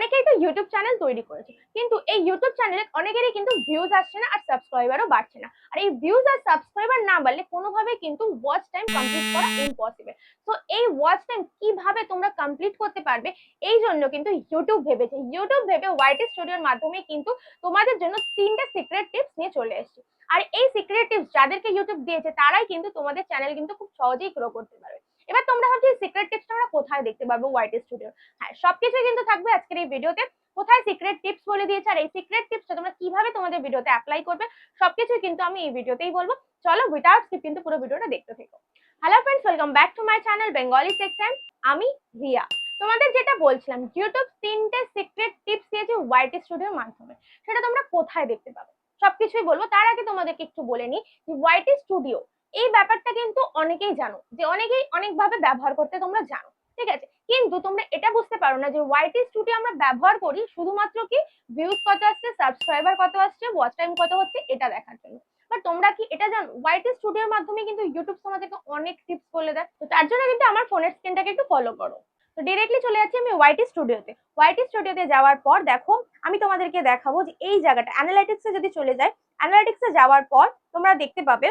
অনেকেই তো YouTube channel তৈরি করেছে। কিন্তু এই ইউটিউব চ্যানেলে অনেকেরই কিন্তু ভিউজ আসছে না আর সাবস্ক্রাইবারও বাড়ছে না। আর এই ভিউজ আর সাবস্ক্রাইবার না বাড়লে কোনোভাবে কিন্তু ওয়াচ টাইম কমপ্লিট করা ইম্পসিবল তো এই ওয়াচ টাইম কীভাবে তোমরা কমপ্লিট করতে পারবে, এই জন্য কিন্তু ইউটিউব ভেবেছে। ইউটিউব ভেবে ওয়াইটি স্টুডিওর মাধ্যমে কিন্তু তোমাদের জন্য তিনটে সিক্রেট টিপস নিয়ে চলে এসেছে। আর এই সিক্রেট টিপস যাদেরকে ইউটিউব দিয়েছে, তারাই কিন্তু তোমাদের চ্যানেল কিন্তু খুব সহজেই গ্রো করতে পারবে। এবার তোমরা এই সিক্রেট টিপসটা আমরা কোথায় দেখতে পারব ওয়াইটি স্টুডিও হ্যাঁ সবকিছুই কিন্তু থাকবে আজকের এই ভিডিওতে কোথায় সিক্রেট টিপস বলে দিয়েছে আর এই সিক্রেট টিপসটা তোমরা কীভাবে তোমাদের ভিডিওতে অ্যাপ্লাই করবে সবকিছুই কিন্তু আমি এই ভিডিওতেই বলব। চলো উইথাউট স্কিপ কিন্তু পুরো ভিডিওটা দেখতে থেকো। Hello friends welcome back to my channel Bengali tech time আমি রিয়া। তোমাদের যেটা বলছিলাম ইউটিউব তিনটে সিক্রেট টিপস দিয়েছে ওয়াইটি স্টুডিওর মাধ্যমে। সেটা তোমরা কোথায় দেখতে পাবে? সবকিছুই বলব। তার আগে তোমাদেরকে একটু বলে নিই যে ওয়াইটি স্টুডিও এই ব্যাপারটা কিন্তু অনেকেই জানো, যে অনেকেই অনেকভাবে ব্যবহার করতে তোমরা জানো, ঠিক আছে? কিন্তু তোমরা এটা বুঝতে পারো না যে ওয়াইটি স্টুডিও আমরা ব্যবহার করি শুধুমাত্র কি ভিউজ কত আসছে সাবস্ক্রাইবার কত আসছে ওয়াচ টাইম কত হচ্ছে, এটা দেখার জন্য। বাট তোমরা কি এটা জানো? ওয়াইটি স্টুডিওর মাধ্যমে কিন্তু ইউটিউব তোমাদেরকে অনেক টিপস বলে দেয়। তো তার জন্য কিন্তু আমার ফোনের স্ক্রিনটাকে একটু ফলো করো। তো ডিরেক্টলি চলে যাচ্ছি আমি ওয়াইটি স্টুডিওতে ওয়াইটি স্টুডিওতে যাওয়ার পর দেখো, আমি তোমাদেরকে দেখাবো যে এই জায়গাটা অ্যানালাইটিক্সে যদি চলে যায় অ্যানালাইটিক্সে যাওয়ার পর তোমরা দেখতে পাবে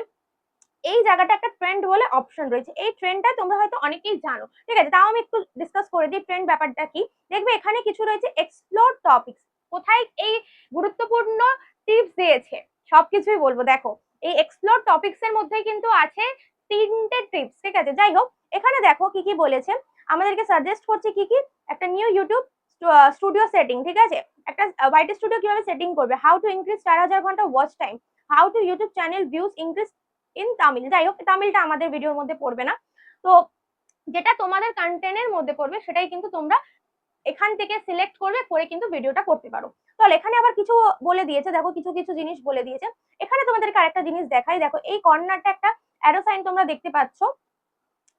এই জায়গাটা একটা ট্রেন্ড বলে অপশন রয়েছে। এই ট্রেন্ডটা তোমরা হয়তো অনেকেই জানো। ঠিক আছে, তাও আমি একটু ডিসকাস করে দিই ট্রেন্ড ব্যাপারটা কি। দেখবে এখানে কিছু রয়েছে এক্সপ্লোর টপিকস কোথায় এই গুরুত্বপূর্ণ টিপস দিয়েছে? সবকিছুই বলব। দেখো, এই এক্সপ্লোর টপিকস এর মধ্যে কিন্তু আছে তিনটে টিপস ঠিক আছে, যাই হোক, এখানে দেখো কি কি বলেছে। আমাদেরকে সাজেস্ট করছে কি কি? একটা নিউ ইউটিউব স্টুডিও সেটিং ঠিক আছে? একটা ওয়াইটি স্টুডিও কীভাবে সেটিং করবে? হাউ টু ইনক্রিজ চার হাজার ঘণ্টা watch time how to YouTube channel views increase in Tamil যাই হোক, তামিলটা আমাদের ভিডিওর মধ্যে পড়বে না। তো যেটা তোমাদের কন্টেন্টের মধ্যে পড়বে, সেটাই কিন্তু তোমরা এখান থেকে সিলেক্ট করবে, করে কিন্তু ভিডিওটা করতে পারো। তাহলে এখানে আবার কিছু বলে দিয়েছে, দেখো, কিছু কিছু জিনিস বলে দিয়েছে। এখানে তোমাদেরকে আরেকটা জিনিস দেখাই, দেখো, এই কর্নারটা একটা অ্যারো সাইন তোমরা দেখতে পাচ্ছ।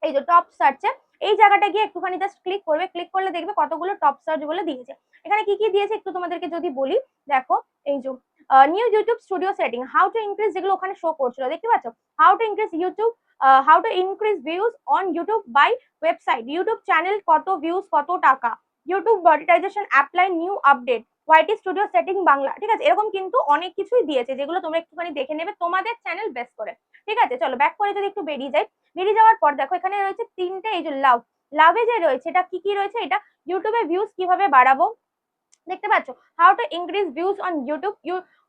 এই যে টপ সার্চে এই জায়গাটা গিয়ে একটুখানি জাস্ট ক্লিক করবে ক্লিক করলে দেখবে কতগুলো টপ সার্চ বলে দিয়েছে। এখানে কি কি দিয়েছে একটু তোমাদেরকে যদি বলি, দেখো, এই যে new YouTube studio setting how to increase যেগুলো ওখানে শো করছিল, দেখতে পাচ্ছ? How to increase YouTube how to increase views on YouTube by website YouTube channel কত ভিউজ কত টাকা? YouTube monetisation apply new update YT studio setting Bangla, ঠিক আছে? এরকম কিন্তু অনেক কিছুই দিয়েছে, যেগুলো তোমরা একটুখানি দেখে নেবে, তোমাদের চ্যানেল বেস করে। ঠিক আছে? চলো ব্যাক করে যদি একটু বেরিয়ে যাই। বেরিয়ে যাওয়ার পর দেখো, এখানে রয়েছে তিনটে, এই যে লাভ লাভে যে রয়েছে, এটা কি কি রয়েছে? এটা ইউটিউবে ভিউজ কীভাবে বাড়াবো? দেখতে পাচ্ছ? How to increase views on YouTube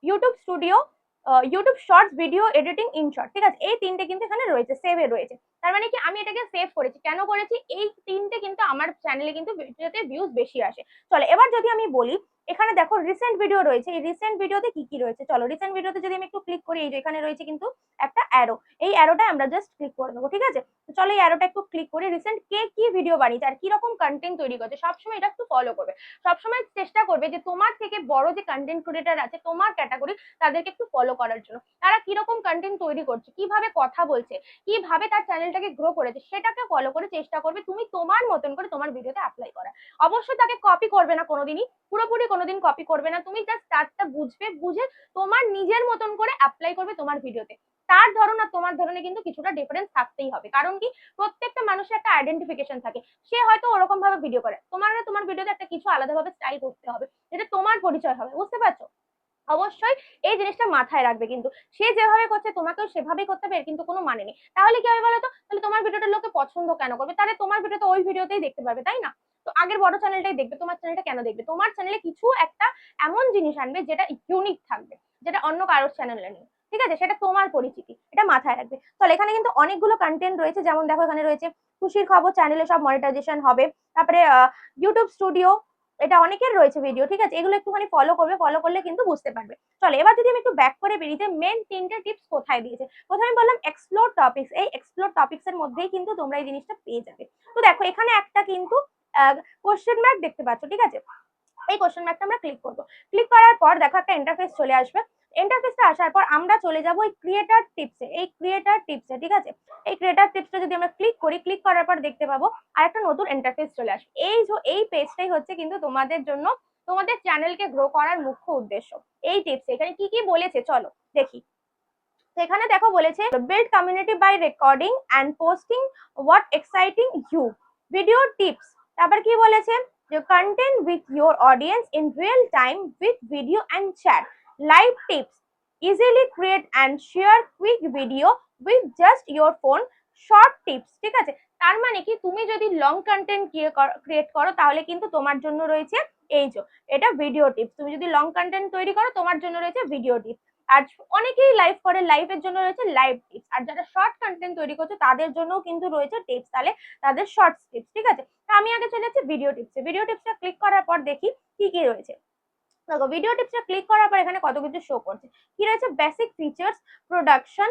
YouTube studio YouTube shorts video editing in short ঠিক আছে? এই তিনটে কিন্তু এখানে রয়েছে সেভে রয়েছে। তার মানে কি আমি এটাকে সেভ করেছি। কেন করেছি? এই তিনটে কিন্তু আমার চ্যানেলে কিন্তু ভিডিওতে ভিউজ বেশি আসে। চলো, এবার যদি আমি বলি, এখানে দেখো রিসেন্ট ভিডিও রয়েছে। এই রিসেন্ট ভিডিওতে কি কি রয়েছে? চলো রিসেন্ট ভিডিওতে যদি আমি একটু ক্লিক করি, এই যে এখানে রয়েছে কিন্তু একটা অ্যারো এই অ্যারোটা আমরা জাস্ট ক্লিক করে দেবো ঠিক আছে? চলো, এই অ্যারোটা একটু ক্লিক করি। রিসেন্ট কে কি ভিডিও বানিয়েছে আর কি রকম কন্টেন্ট তৈরি করছে, সবসময় এটা একটু ফলো করবে। সবসময় চেষ্টা করবে যে তোমার থেকে বড় যে কন্টেন্ট ক্রিয়েটার আছে, তোমার ক্যাটাগরি তাদেরকে একটু ফলো করার জন্য। তারা কীরকম কন্টেন্ট তৈরি করছে, কীভাবে কথা বলছে, কীভাবে তার চ্যানেলটাকে গ্রো করেছে, সেটাকে ফলো করে চেষ্টা করবে তুমি তোমার মতন করে তোমার ভিডিওতে অ্যাপ্লাই করা। অবশ্যই তাকে কপি করবে না কোনোদিনই, পুরোপুরি কোনোদিন কপি করবে না। তুমি জাস্ট তারটা বুঝবে, বুঝে তোমার নিজের মতন করে অ্যাপ্লাই করবে তোমার ভিডিওতে তার ধরন আর তোমার ধরনে কিন্তু কিছুটা ডিফারেন্স থাকতেই হবে। কারণ কি? প্রত্যেকটা মানুষের একটা আইডেন্টিফিকেশন থাকে। সে হয়তো ওরকম ভাবে ভিডিও করে। তোমার তোমার ভিডিওতে একটা কিছু আলাদাভাবে স্টাইল করতে হবে। যেটা তোমার পরিচয় হবে। বুঝতে পারছ? অবশ্যই এই জিনিসটা মাথায় রাখবে। কিন্তু সে যেভাবে করছে, তোমাকেও সেভাবেই করতে হবে, এর কিন্তু কোনো মানে নেই। তাহলে কি হবে বলো তো তাহলে তোমার ভিডিওটা লোকে পছন্দ কেন করবে? তাহলে তোমার ভিডিও তো ওই ভিডিওতেই দেখতে পাবে তাই না? তো আগের বড় চ্যানেলটাই দেখবে, তোমার চ্যানেলটা কেন দেখবে? তোমার চ্যানেলে কিছু একটা এমন জিনিস আনবে, যেটা ইউনিক থাকবে, যেটা অন্য কারোর চ্যানেলে নেই। ঠিক আছে? সেটা তোমার পরিচিতি, এটা মাথায় রাখবে। তাহলে এখানে কিন্তু অনেকগুলো কন্টেন্ট রয়েছে, যেমন দেখো এখানে রয়েছে, খুশির খবর চ্যানেলে সব মনিটাইজেশন হবে। তারপরে ইউটিউব স্টুডিও এটা অনেকের রয়েছে ভিডিও ঠিক আছে? এগুলো একটুখানি ফলো করবে ফলো করলে কিন্তু বুঝতে পারবে। চলো, এবার যদি আমি একটু ব্যাক করে বেরিয়ে মেন তিনটে টিপস কোথায় দিয়েছে? প্রথমে বললাম এক্সপ্লোর টপিক্স এই এক্সপ্লোর টপিক্স এর মধ্যেই কিন্তু তোমরা এই জিনিসটা পেয়ে যাবে। তো দেখো, এখানে একটা কিন্তু কোশ্চেন মার্ক দেখতে পাচ্ছ, ঠিক আছে? এই কোশ্চেন মার্কটা আমরা ক্লিক করব। ক্লিক করার পর দেখো একটা ইন্টারফেস চলে আসবে। ইন্টারফেসটা আসার পর আমরা চলে যাব এই ক্রিয়েটার টিপসে এই ক্রিয়েটার টিপসে ঠিক আছে? এই ক্রিয়েটার টিপসটা যদি আমরা ক্লিক করি ক্লিক করার পর দেখতে পাবো আর একটা নতুন ইন্টারফেস চলে আসবে এই যে, এই পেজটাই হচ্ছে কিন্তু তোমাদের জন্য তোমাদের চ্যানেলকে গ্রো করার মুখ্য উদ্দেশ্য। এই টিপস এখানে কি কি বলেছে? চলো, দেখি। সেখানে দেখো বলেছে build community by recording and posting what exciting you video tips তারপর কি বলেছে? Your content with your audience in real time with video and chat. Live tips. Easily create and share quick video with just your phone. Short tips. ঠিক আছে তার মানে কি তুমি যদি লং কন্টেন্ট ক্রিয়েট করো তাহলে কিন্তু তোমার জন্য রয়েছে এই যে, এটা ভিডিও টিপস তুমি যদি লং কন্টেন্ট তৈরি করো, তোমার জন্য রয়েছে ভিডিও টিপস আর অনেকেই লাইভ করে লাইভের জন্য রয়েছে লাইভ টিপস আর যারা শর্ট কন্টেন্ট তৈরি করছে, তাদের জন্যও কিন্তু রয়েছে টিপস তাহলে তাদের শর্ট টিপস ঠিক আছে তো আমি আগে চলে যাচ্ছি ভিডিও টিপসে ভিডিও টিপসটা ক্লিক করার পর দেখি কি কি রয়েছে দেখো ভিডিও টিপসটা ক্লিক করার পর এখানে কত কিছু শো করছে। কি রয়েছে basic features production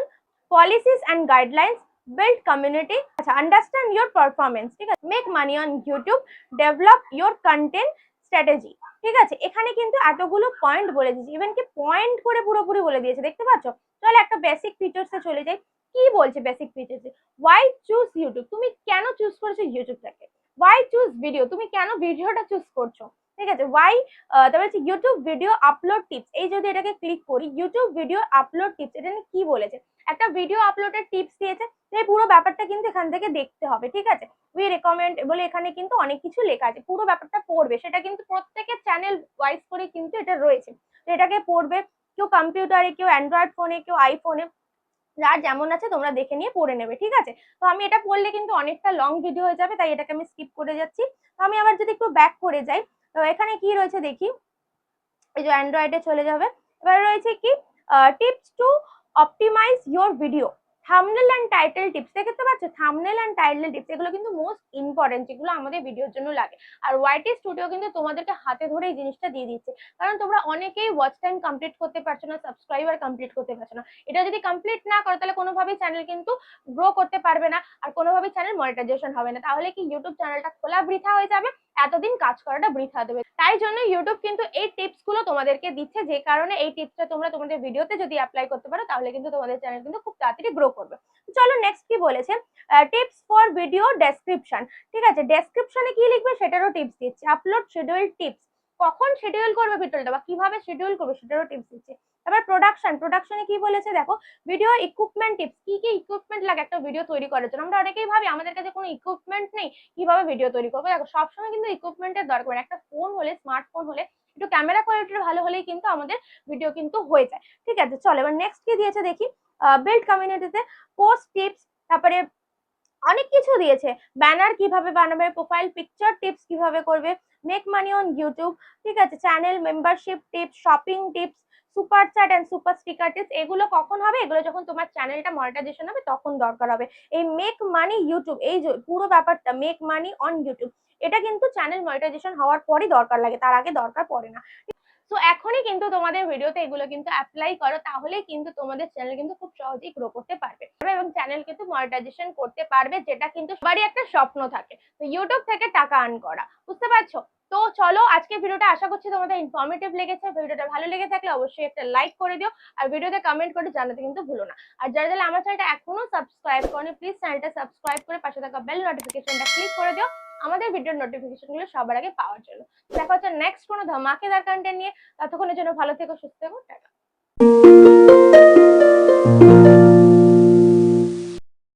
policies and guidelines build community আচ্ছা আন্ডারস্ট্যান্ড ইউর পারফরমেন্স ঠিক আছে? Make money on YouTube develop your content strategy ঠিক আছে? এখানে কিন্তু এতগুলো পয়েন্ট বলে দিয়েছে। ইভেন কি পয়েন্ট করে পুরোপুরি বলে দিয়েছে, দেখতে পাচ্ছ? তাহলে একটা বেসিক ফিচার্সে চলে যাই। কি বলছে বেসিক ফিচার্সে ওয়াই চুজ ইউটিউব তুমি কেন চুজ করেছ ইউটিউবটাকে ওয়াই চুজ ভিডিও তুমি কেন ভিডিওটা চুজ করছ? ঠিক আছে? ওয়াই তারপরে হচ্ছে ইউটিউব ভিডিও আপলোড টিপস এই যদি এটাকে ক্লিক করি ইউটিউব ভিডিও আপলোড টিপস এটা নিয়ে কি বলেছে? একটা ভিডিও আপলোডের টিপস দিয়েছে এই পুরো ব্যাপারটা কিন্তু এখান থেকে দেখতে হবে, ঠিক আছে? উই রেকমেন্ড বলে এখানে কিন্তু অনেক কিছু লেখা আছে, পুরো ব্যাপারটা পড়বে। সেটা কিন্তু প্রত্যেকের চ্যানেল ওয়াইজ করে কিন্তু এটা রয়েছে। এটাকে পড়বে কেউ কম্পিউটারে কেউ অ্যান্ড্রয়েড ফোনে কেউ আইফোনে যার যেমন আছে তোমরা দেখে নিয়ে পড়ে নেবে, ঠিক আছে? তো আমি এটা পড়লে কিন্তু অনেকটা লং ভিডিও হয়ে যাবে, তাই এটাকে আমি স্কিপ করে যাচ্ছি। তো আমি আবার যদি একটু ব্যাক করে যাই তো এখানে কি রয়েছে দেখি? এই যে অ্যান্ড্রয়েডে চলে যাবে। এবার রয়েছে কি? Tips to optimise your video thumbnail and title tips দেখতে পাচ্ছ? থামনেল অ্যান্ড টাইটেল টিপস এগুলো কিন্তু মোস্ট ইম্পর্টেন্ট যেগুলো আমাদের ভিডিওর জন্য লাগে। আর ওয়াইটি স্টুডিও কিন্তু তোমাদেরকে হাতে ধরে এই জিনিসটা দিয়ে দিচ্ছে। কারণ তোমরা অনেকেই ওয়াচ টাইম কমপ্লিট করতে পারছ না সাবস্ক্রাইবার কমপ্লিট করতে পারছ না। এটা যদি কমপ্লিট না করো, তাহলে কোনোভাবেই চ্যানেল কিন্তু গ্রো করতে পারবে না। আর কোনোভাবেই চ্যানেল মনিটাইজেশন হবে না। তাহলে কি ইউটিউব চ্যানেলটা খোলা বৃথা হয়ে যাবে। এতদিন কাজ করাটা বৃথা দেবে। তাই জন্য ইউটিউব কিন্তু এই টিপসগুলো তোমাদেরকে দিচ্ছে। যে কারণে এই টিপসটা তোমরা তোমাদের ভিডিওতে যদি অ্যাপ্লাই করতে পারো, তাহলে কিন্তু তোমাদের চ্যানেল কিন্তু খুব তাড়াতাড়ি গ্রো করবে। চলো নেক্সট কি বলেছে? টিপস ফর ভিডিও ডেসক্রিপশন ঠিক আছে ডেসক্রিপশনে কি লিখবে সেটারও টিপস দিচ্ছে। আপলোড শিডিউল টিপস কখন শিডিউল করবে ভিডিওটা বা কীভাবে শিডিউল করবে সেটারও টিপস দিচ্ছে। তারপর প্রোডাকশন প্রোডাকশনে কি বলেছে দেখো ভিডিও ইকুইপমেন্ট টিপস কি কি ইকুইপমেন্ট লাগে একটা ভিডিও তৈরি করার জন্য। আমরা অনেকেই ভাবি, আমাদের কাছে কোনো ইকুইপমেন্ট নেই, কীভাবে ভিডিও তৈরি করব? দেখো, সবসময় কিন্তু ইকুইপমেন্টের দরকার। একটা ফোন হলে স্মার্টফোন হলে, একটু ক্যামেরা কোয়ালিটির ভালো হলেই কিন্তু আমাদের ভিডিও কিন্তু হয়ে যায়। ঠিক আছে, চলো, এবার নেক্সট কি দিয়েছে দেখি? বিল্ড কমিউনিটিতে পোস্ট টিপস তারপরে অনেক কিছু দিয়েছে। ব্যানার কীভাবে বানাবে প্রোফাইল পিকচার টিপস কীভাবে করবে মেক মানি অন ইউটিউব ঠিক আছে? Channel membership tips shopping tips super chat and super sticker tips এগুলো কখন হবে? এগুলো যখন তোমার চ্যানেলটা মনিটাইজেশন হবে, তখন দরকার হবে। এই মেক মানি ইউটিউব এই পুরো ব্যাপারটা মেক মানি অন ইউটিউব এটা কিন্তু চ্যানেল মনিটাইজেশন হওয়ার পরই দরকার লাগে, তার আগে দরকার পড়ে না। তো এখনই কিন্তু তোমাদের ভিডিওতে এগুলো কিন্তু অ্যাপ্লাই করো, তাহলেই কিন্তু তোমাদের চ্যানেল কিন্তু খুব সহজেই গ্রো করতে পারবে। এবং চ্যানেল কিন্তু মনিটাইজেশন করতে পারবে, যেটা কিন্তু সবারই একটা স্বপ্ন থাকে। তো ইউটিউব থেকে টাকা আর্ন করা, বুঝতে পারছ? তো চলো আজকে ভিডিওটা আশা করছি তোমাদের ইনফরমেটিভ লেগেছে। ভিডিওটা ভালো লেগে থাকলে অবশ্যই একটা লাইক করে দিও আর ভিডিওতে কমেন্ট করে জানাতে কিন্তু ভুলো না। আর যারা যারা আমার চ্যানেলটা এখনও সাবস্ক্রাইব করেনি প্লিজ চ্যানেলটা সাবস্ক্রাইব করে পাশে থাকা বেল নোটিফিকেশনটা ক্লিক করে দিও। আমাদের ভিডিওর নোটিফিকেশনগুলো সবার আগে পাওয়ার জন্য। দেখা হচ্ছে নেক্সট কোনো ধামাকেদার কন্টেন্ট নিয়ে। ততক্ষণের জন্য ভালো থেকো, সুস্থ থেকো, টাটা।